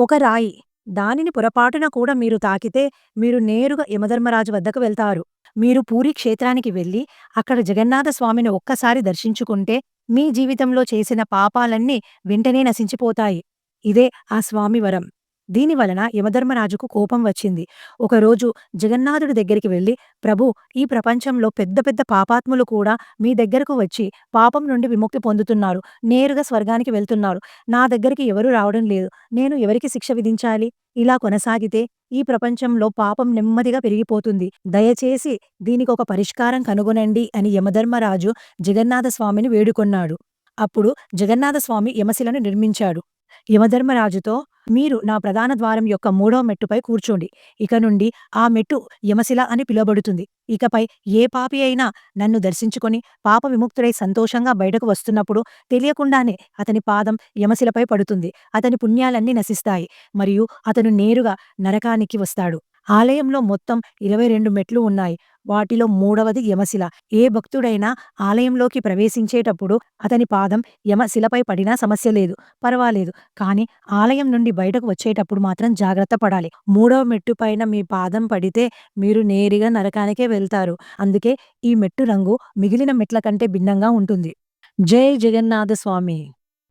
ఒక రాయి. దానిని పొరపాటున కూడా మీరు తాకితే మీరు నేరుగా యమధర్మరాజు వద్దకు వెళ్తారు. మీరు పూరి క్షేత్రానికి వెళ్ళి అక్కడ జగన్నాథస్వామిని ఒక్కసారి దర్శించుకుంటే మీ జీవితంలో చేసిన పాపాలన్నీ వెంటనే నశించిపోతాయి. ఇదే ఆ స్వామి వరం. దీనివలన యమధర్మరాజుకు కోపం వచ్చింది. ఒకరోజు జగన్నాథుడి దగ్గరికి వెళ్ళి ప్రభు ఈ ప్రపంచంలో పెద్ద పెద్ద పాపాత్ములు కూడా మీ దగ్గరకు వచ్చి పాపం నుండి విముక్తి పొందుతున్నారు. నేరుగా స్వర్గానికి వెళ్తున్నారు. నా దగ్గరికి ఎవరు రావడం లేదు. నేను ఎవరికి శిక్ష విధించాలి? ఇలా కొనసాగితే ఈ ప్రపంచంలో పాపం నెమ్మదిగా పెరిగిపోతుంది. దయచేసి దీనికి ఒక పరిష్కారం కనుగొనండి అని యమధర్మరాజు జగన్నాథస్వామిని వేడుకొన్నాడు. అప్పుడు జగన్నాథస్వామి యమశిలను నిర్మించాడు. యమధర్మరాజుతో మీరు నా ప్రధాన ద్వారం యొక్క మూడో మెట్టుపై కూర్చోండి. ఇక నుండి ఆ మెట్టు యమశిల అని పిలువబడుతుంది. ఇకపై ఏ పాపి అయినా నన్ను దర్శించుకొని పాప విముక్తుడై సంతోషంగా బయటకు వస్తున్నప్పుడు తెలియకుండానే అతని పాదం యమశిలపై పడుతుంది. అతని పుణ్యాలన్నీ నశిస్తాయి. మరియు అతను నేరుగా నరకానికి వస్తాడు. ఆలయంలో మొత్తం ఇరవై రెండు మెట్లు ఉన్నాయి. వాటిలో మూడవది యమశిల. ఏ భక్తుడైనా ఆలయంలోకి ప్రవేశించేటప్పుడు అతని పాదం యమశిలపై పడినా సమస్య లేదు పర్వాలేదు. కానీ ఆలయం నుండి బయటకు వచ్చేటప్పుడు మాత్రం జాగ్రత్త పడాలి. మూడవ మెట్టు పైన మీ పాదం పడితే మీరు నేరుగా నరకానికే వెళ్తారు. అందుకే ఈ మెట్టు రంగు మిగిలిన మెట్ల కంటే భిన్నంగా ఉంటుంది. జై జగన్నాథ స్వామి.